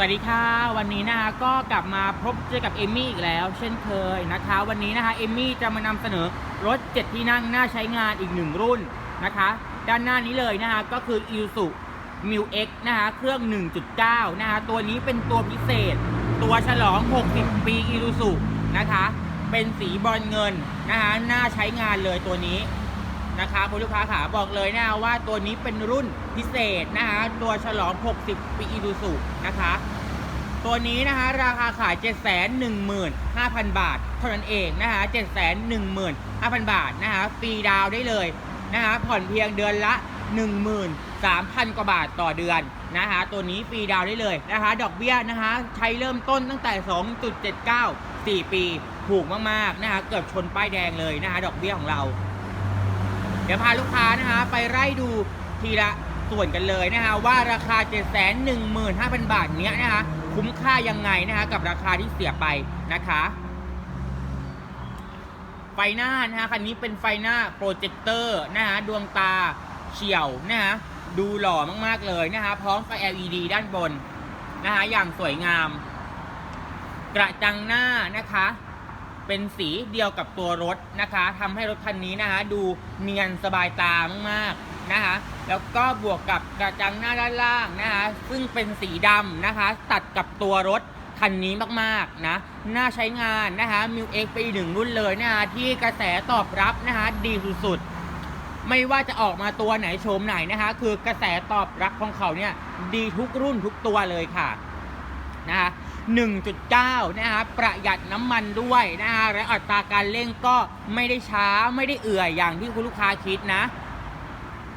วัสดีค่ะ วันนี้นะคะก็กลับมาพบเจอกับเอมมี่อีกแล้ว เช่นเคยนะคะ วันนี้นะคะเอมมี่จะมานำเสนอรถ 7 ที่นั่งน่าใช้งานอีกหนึ่งรุ่นนะคะ ด้านหน้านี้เลยนะคะก็คือ i s u m i x นะคะเครื่อง 1.9 นะคะตัวนี้เป็นตัวพิเศษ ตัวฉลอง 60 ปี i s u นะคะ เป็นสีบอลเงินนะคะน่าใช้งานเลยตัวนี้ นะคะคุณลูกค้าขาบอกเลยนะว่าตัวนี้เป็นรุ่นพิเศษนะคะตัวฉลอง 60 ปีอีดูสุนะคะ ตัวนี้นะคะราคาขาย 715,000 บาท เท่านั้นเองนะคะ715,000 บาทนะคะฟรีดาวได้เลยนะคะผ่อนเพียงเดือนละ 13,000 กว่าบาทต่อเดือนนะคะตัวนี้ฟรีดาวได้เลยนะคะดอกเบี้ยนะคะใช้เริ่มต้นตั้งแต่ 2.79 4 ปี ถูกมากๆนะคะเกือบชนป้ายแดงเลยนะคะดอกเบี้ยของเรา ดี๋ยวพาลูกค้านะคะไปไล่ดูทีละส่วนกันเลยนะคะว่าราคา 715,000 บาทเนี้ยนะคะคุ้มค่ายังไงนะคะกับราคาที่เสียไปนะคะไฟหน้านะคะคันนี้เป็นไฟหน้าโปรเจคเตอร์นะคะดวงตาเฉียวนะคะดูหล่อมากๆเลยนะคะพร้อมไฟ LED ด้านบนนะคะอย่างสวยงาม กระจังหน้านะคะ เป็นสีเดียวกับตัวรถนะคะทำให้รถคันนี้นะคะ ดูเนียนสบายตามากๆนะคะ แล้วก็บวกกับกระจังหน้าด้านล่างนะคะ ซึ่งเป็นสีดำนะคะ ตัดกับตัวรถคันนี้มากๆนะน่าใช้งานนะคะมิวเอ็กไปอีกหนึ่งรุ่นเลยนะคะที่กระแสตอบรับนะคะดีสุดๆไม่ว่าจะออกมาตัวไหนโฉมไหนนะคะ คือกระแสตอบรับของเขาเนี่ยดีทุกรุ่นทุกตัวเลยค่ะ นะคะ1.9 นะคะประหยัดน้ำมันด้วยนะคะและอัตราการเร่งก็ไม่ได้ช้าไม่ได้เอื่อยอย่างที่คุณลูกค้าคิดนะ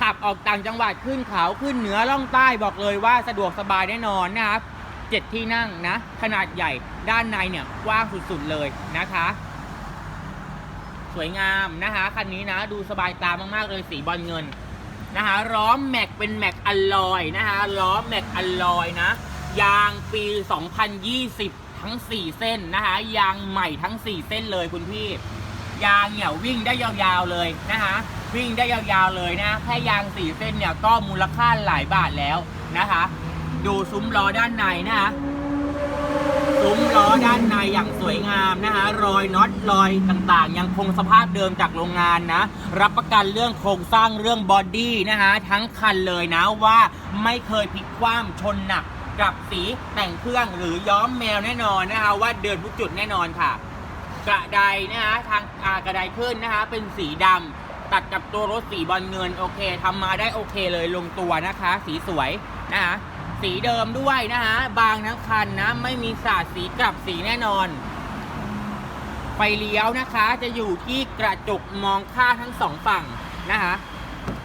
ขับออกต่างจังหวัดขึ้นเขาขึ้นเหนือล่องใต้บอกเลยว่าสะดวกสบายแน่นอนนะครับเจ็ดที่นั่งนะ ขนาดใหญ่ด้านในเนี่ยกว้างสุดๆเลยนะคะ สวยงามนะคะคันนี้นะ ดูสบายตามากๆเลยสีบอลเงินนะคะล้อมแม็กเป็นแม็กอลลอยนะคะล้อมแม็กอลลอยนะ ยางปี 2020 ทั้ง 4 เส้นนะคะยางใหม่ทั้ง 4 เส้นเลยคุณพี่ ยางเนี่ยวิ่งได้ยาวๆเลยนะคะวิ่งได้ยาวๆเลยนะแค่ยาง 4 เส้นเนี่ยก็มูลค่าหลายบาทแล้วนะคะ ดูซุ้มล้อด้านในนะคะซุ้มล้อด้านในอย่างสวยงามนะคะรอยน็อตรอยต่างๆ ยังคงสภาพเดิมจากโรงงานนะ รับประกันเรื่องโครงสร้างเรื่องบอดี้นะคะทั้งคันเลยนะว่าไม่เคยพลิกคว่ำชนหนัก กับสีแต่งเครื่องหรือย้อมแมวแน่นอนนะคะว่าเดินทุกจุดแน่นอนค่ะ กระไดนะคะทางกระไดขึ้นนะคะเป็นสีดำตัดกับตัวรถสีบอลเงินโอเคทำมาได้โอเคเลยลงตัวนะคะ สีสวยนะคะสีเดิมด้วยนะคะบางทั้งคันนะ ไม่มีสาดสีกลับสีแน่นอน ไฟเลี้ยวนะคะ จะอยู่ที่กระจกมองข้างทั้งสองฝั่งนะคะ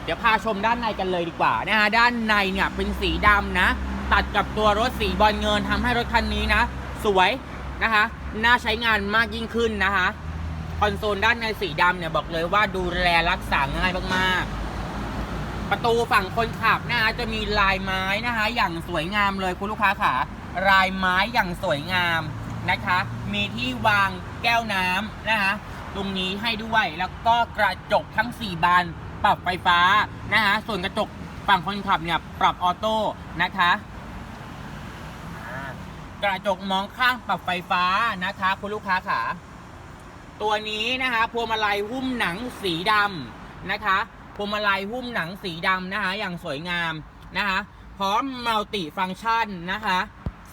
เดี๋ยวพาชมด้านในกันเลยดีกว่านะคะด้านในเนี่ยเป็นสีดำนะ ตัดกับตัวรถสีบอลเงินทำให้รถคันนี้นะ สวยนะคะ น่าใช้งานมากยิ่งขึ้นนะคะ คอนโซลด้านในสีดำเนี่ยบอกเลยว่าดูแลรักษาง่ายมากๆ ประตูฝั่งคนขับนะคะจะมีลายไม้นะคะ อย่างสวยงามเลยคุณลูกค้าขาลายไม้อย่างสวยงามนะคะ มีที่วางแก้วน้ำนะคะตรงนี้ให้ด้วยแล้วก็กระจกทั้ง 4 บานปรับไฟฟ้านะคะส่วนกระจกฝั่งคนขับเนี่ยปรับออโต้นะคะ กระจกมองข้างปรับไฟฟ้านะคะ คุณลูกค้าขาตัวนี้นะคะพวงมาลัยหุ้มหนังสีดำนะคะพวงมาลัยหุ้มหนังสีดำนะคะ อย่างสวยงามนะคะ พร้อมมัลติฟังก์ชันนะคะ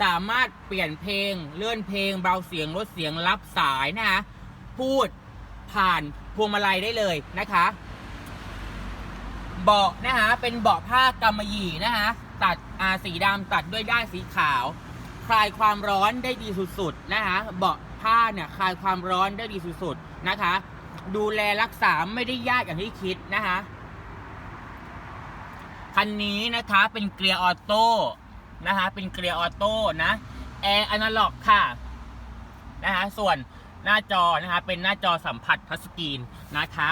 สามารถเปลี่ยนเพลงเลื่อนเพลงเบาเสียงลดเสียงรับสายนะคะ พูดผ่านพวงมาลัยได้เลยนะคะเบาะนะคะเป็นเบาะผ้ากำมะหยี่นะคะตัดสีดำตัดด้วยด้านสีขาว คลายความร้อนได้ดีสุดๆนะคะเบาะผ้าเนี่ยคลายความร้อนได้ดีสุดๆนะคะ ดูแลรักษาไม่ได้ยากอย่างที่คิดนะคะคันนี้นะคะเป็นเกียร์ออโต้นะคะเป็นเกียร์ออโต้นะแอร์อนาล็อกค่ะนะคะส่วนหน้าจอนะคะเป็นหน้าจอสัมผัสทัชสกรีนนะคะ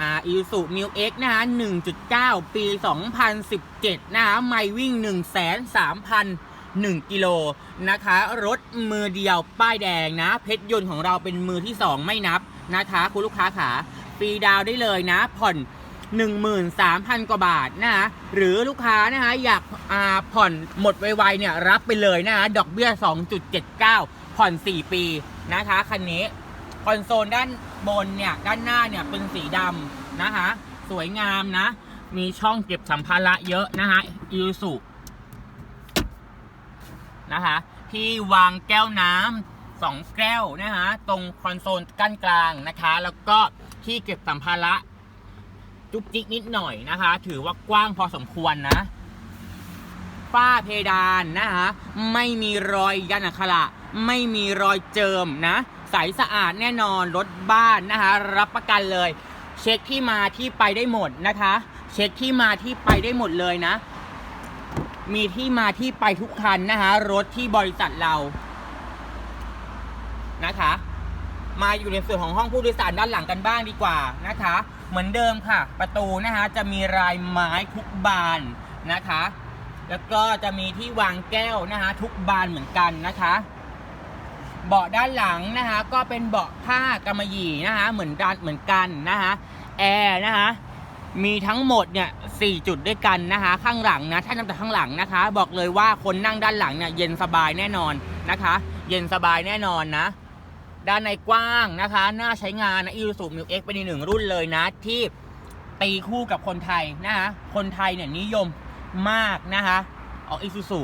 อ่าอีสุมิวเอ็กนะคะ1.9 ปี 2017 นะคะไม่วิ่ง 1,3,001 กิโลนะคะ รถมือเดียวป้ายแดงนะ เพชรยนต์ของเราเป็นมือที่ 2 ไม่นับนะคะ คุณลูกค้าขาฟรีดาวได้เลยนะ ผ่อน 13,000 กว่าบาทนะฮะหรือลูกค้านะฮะอยากอ่าผ่อนหมดไวๆเนี่ยรับไปเลยนะฮะดอกเบี้ย 2.79 ผ่อน 4 ปีนะคะ คันนี้คอนโซลด้าน บนเนี่ยด้านหน้าเนี่ยเป็นสีดำนะคะ สวยงามนะ มีช่องเก็บสัมภาระเยอะนะคะอิสุนะคะที่วางแก้วน้ำสองแก้วนะคะตรงคอนโซลกั้นกลางนะคะ แล้วก็ที่เก็บสัมภาระจุกจิกนิดหน่อยนะคะ ถือว่ากว้างพอสมควรนะฝ้าเพดานนะคะไม่มีรอยยันอักขระไม่มีรอยเจิมนะ ใสสะอาดแน่นอนรถบ้านนะคะรับประกันเลย เช็คที่มาที่ไปได้หมดนะคะ เช็คที่มาที่ไปได้หมดเลยนะ มีที่มาที่ไปทุกคันนะคะรถที่บริษัทเรานะคะ มาอยู่ในส่วนของห้องผู้โดยสารด้านหลังกันบ้างดีกว่านะคะ เหมือนเดิมค่ะ ประตูนะคะจะมีลายไม้ทุกบานนะคะ แล้วก็จะมีที่วางแก้วนะคะ ทุกบานเหมือนกันนะคะ เบาะด้านหลังนะคะก็เป็นเบาะผ้ากำมะหยี่นะคะเหมือนกันเหมือนกันนะคะแอร์นะคะมีทั้งหมดเนี่ยสี่จุดด้วยกันนะคะข้างหลังนะถ้านับจากข้างหลังนะคะ บอกเลยว่าคนนั่งด้านหลังเนี่ยเย็นสบายแน่นอนนะคะ เย็นสบายแน่นอนนะ ด้านในกว้างนะคะน่าใช้งานนะอี u ู u มิวเอ็กเป็นอีกหนึ่งรุ่นเลยนะ ที่ตีคู่กับคนไทยนะคะคนไทยเนี่ยนิยมมากนะคะออกอีซูซู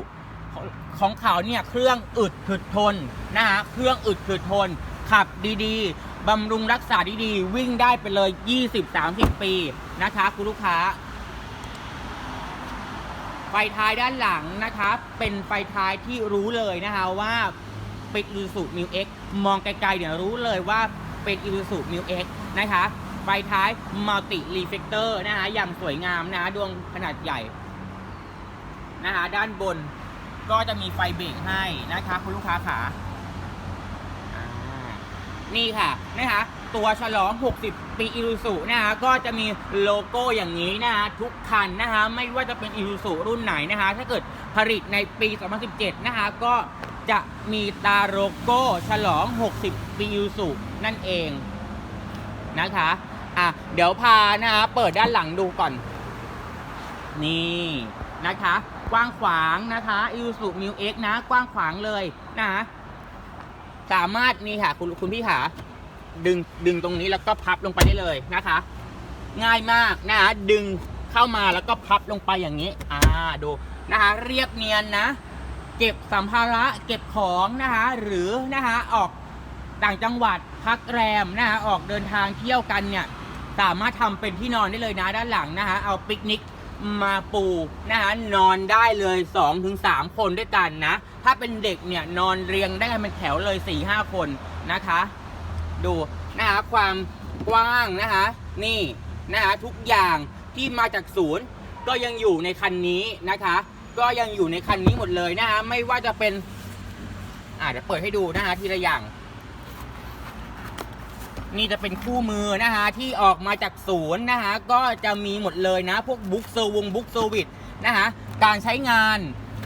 ของเขาเนี่ยเครื่องอึดถึดทนนะคะเครื่องอึดถึดทน ขับดีๆบำรุงรักษาดีๆ วิ่งได้ไปเลย 20-30 ปีนะคะคุณลูกค้า ไฟท้ายด้านหลังนะคะเป็นไฟท้ายที่รู้เลยนะคะว่าเป็น Isuzu Mu X มองไกลๆเนี่ยรู้เลยว่าเป็น Isuzu Mu X นะคะไฟท้าย Multi Reflector นะคะอย่างสวยงามนะะดวงขนาดใหญ่นะคะด้านบน ก็จะมีไฟเบรกให้นะคะคุณลูกค้าขาอ่านี่ค่ะนะคะตัวฉลอง 60 ปีอิรุสุนะคะก็จะมีโลโก้อย่างนี้นะคะทุกคันนะคะไม่ว่าจะเป็นอิรุสุรุ่นไหนนะคะถ้าเกิดผลิตในปี 2017 นะคะก็จะมีตาโลโก้ฉลอง 60 ปีอิรุสุนั่นเองนะคะอะเดี๋ยวพานะคะเปิดด้านหลังดูก่อน นี่นะคะ กว้างขวางนะคะอิวสุมิวเอ็กนะ กว้างขวางเลยนะคะสามารถนี่ค่ะ คุณคุณพี่ขาดึงดึงตรงนี้แล้วก็พับลงไปได้เลยนะคะ ง่ายมากนะคะดึงเข้ามาแล้วก็พับลงไปอย่างนี้ อ่าดูนะคะ เรียบเนียนนะ เก็บสัมภาระเก็บของนะคะ หรือนะคะออกต่างจังหวัดพักแรมนะคะออกเดินทางเที่ยวกันเนี่ย สามารถทำเป็นที่นอนได้เลยนะด้านหลังนะคะเอาปิกนิก มาปูนะคะนอนได้เลย 2-3ถึงคนด้วยกันนะ ถ้าเป็นเด็กเนี่ยนอนเรียงได้กันเป็นแถวเลย 4-5 คนนะคะ ดูนะคะความกว้างนะคะนี่นะคะทุกอย่างที่มาจากศูนย์ก็ยังอยู่ในคันนี้นะคะ ก็ยังอยู่ในคันนี้หมดเลยนะคะไม่ว่าจะเป็นอ่าเดี๋ยวเปิดให้ดูนะคะทีละอย่าง นี่จะเป็นคู่มือนะคะที่ออกมาจากศูนย์นะคะก็จะมีหมดเลยนะ พวกบุ๊กเซอร์วงบุ๊กเซอร์วิสนะคะการใช้งาน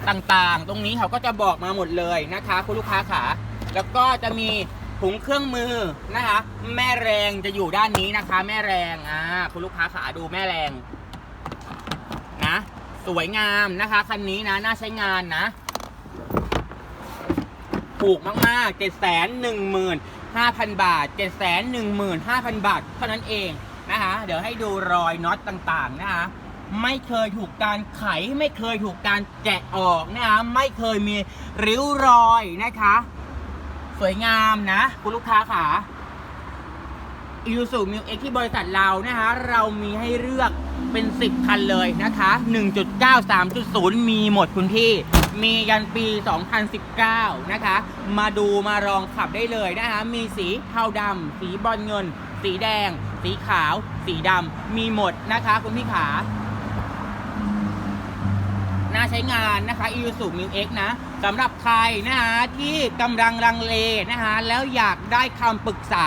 ต่างๆ ตรงนี้เขาก็จะบอกมาหมดเลยนะคะคุณลูกค้าขาแล้วก็จะมีถุงเครื่องมือนะคะแม่แรงจะอยู่ด้านนี้นะคะ แม่แรงอ่าคุณลูกค้าขาดูแม่แรงนะสวยงามนะคะคันนี้นะน่าใช้งานนะถูกมากๆ7 1 5 0 0 0บาท7 1 5 0 0 0 บาท เท่านั้นเองนะคะเดี๋ยวให้ดูรอยน็อตต่างๆนะคะไม่เคยถูกการไขไม่เคยถูกการแกะออกนะคะไม่เคยมีริ้วรอยนะคะ สวยงามนะคุณลูกค้าขาอิ s ูมิวเอ็กที่บริษัทเรานะคะ เรามีให้เลือกเป็น 10 คันเลยนะคะ 1.9 3.0 มีหมดคุณพี่ มียันปี 2019 นะคะ มาดูมาลองขับได้เลยนะคะ มีสีเทาดำ สีบอลเงิน สีแดง สีขาว สีดำ มีหมดนะคะคุณพี่ขาน่าใช้งานนะคะ i ู s u m ิ X นะสำหรับใครนะคะที่กำลังลังเลนะคะแล้วอยากได้คำปรึกษา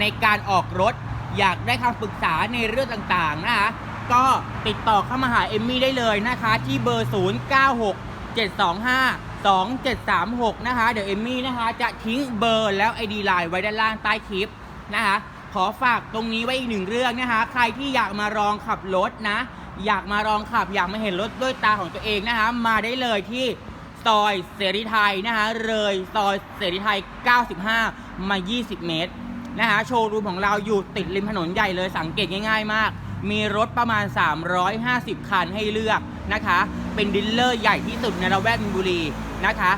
ในการออกรถ อยากได้คำปรึกษาในเรื่องต่างๆนะคะก็ติดต่อเข้ามาหาเอมมี่ได้เลยนะคะ ที่เบอร์ 0 7 2 5 2 7 3 6 นะคะ เดี๋ยวเอมมี่นะคะ จะทิ้งเบอร์แล้ว ID ไลน์ไว้ด้านล่างใต้คลิปนะคะ ขอฝากตรงนี้ไว้อีกหนึ่งเรื่องนะคะ ใครที่อยากมาลองขับรถนะ อยากมาลองขับ อยากมาเห็นรถด้วยตาของตัวเองนะคะ มาได้เลยที่ซอยเสรีไทยนะคะ เลยซอยเสรีไทย 95 มา 20 เมตรนะคะ โชว์รูมของเราอยู่ติดริมถนนใหญ่เลยสังเกตง่าย ๆ มาก มีรถประมาณ 350 คันให้เลือกนะคะ เป็นดิลเลอร์ใหญ่ที่สุดในละแวกมินบุรีนะคะ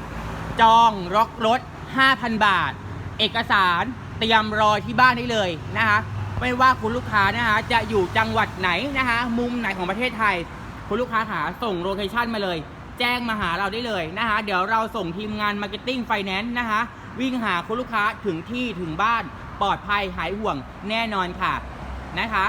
จองล็อกรถ 5,000 บาท เอกสารเตรียมรอที่บ้านได้เลยนะคะ ไม่ว่าคุณลูกค้านะคะจะอยู่จังหวัดไหนนะคะมุมไหนของประเทศไทย คุณลูกค้าหาส่งโลเคชั่นมาเลย แจ้งมาหาเราได้เลยนะคะเดี๋ยวเราส่งทีมงาน Marketing Finance นะคะวิ่งหาคุณลูกค้าถึงที่ถึงบ้านปลอดภัยหายห่วงแน่นอนค่ะนะคะ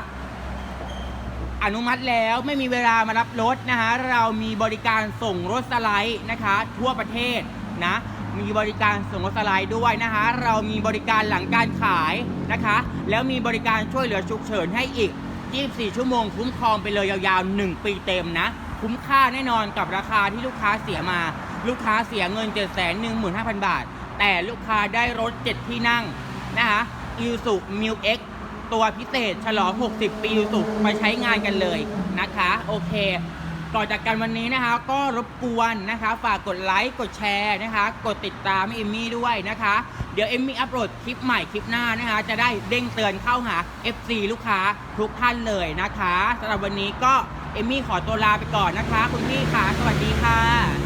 อนุมัติแล้วไม่มีเวลามารับรถนะคะเรามีบริการส่งรถสไลด์นะคะ ทั่วประเทศนะมีบริการส่งรถสไลด์ด้วยนะคะ เรามีบริการหลังการขายนะคะ แล้วมีบริการช่วยเหลือฉุกเฉินให้อีก 24 ชั่วโมงคุ้มครองไปเลยยาวๆ 1 ปีเต็มนะ คุ้มค่าแน่นอนกับราคาที่ลูกค้าเสียมา ลูกค้าเสียเงิน 7 1 5 0 0 0 บาท แต่ลูกค้าได้รถ 7 ที่นั่งนะคะอิสุมิวเอ็ก ตัวพิเศษฉลอง 60 ปีสุขมาใช้งานกันเลยนะคะ โอเค ก่อนจากกันวันนี้นะคะ ก็รบกวนนะคะ ฝากกดไลค์ กดแชร์นะคะ กดติดตามเอมมี่ด้วยนะคะ เดี๋ยวเอมมี่อัปโหลดคลิปใหม่คลิปหน้านะคะ จะได้เด้งเตือนเข้าหา FC ลูกค้าทุกท่านเลยนะคะสำหรับวันนี้ก็เอมมี่ขอตัวลาไปก่อนนะคะ คุณพี่ค่ะ สวัสดีค่ะ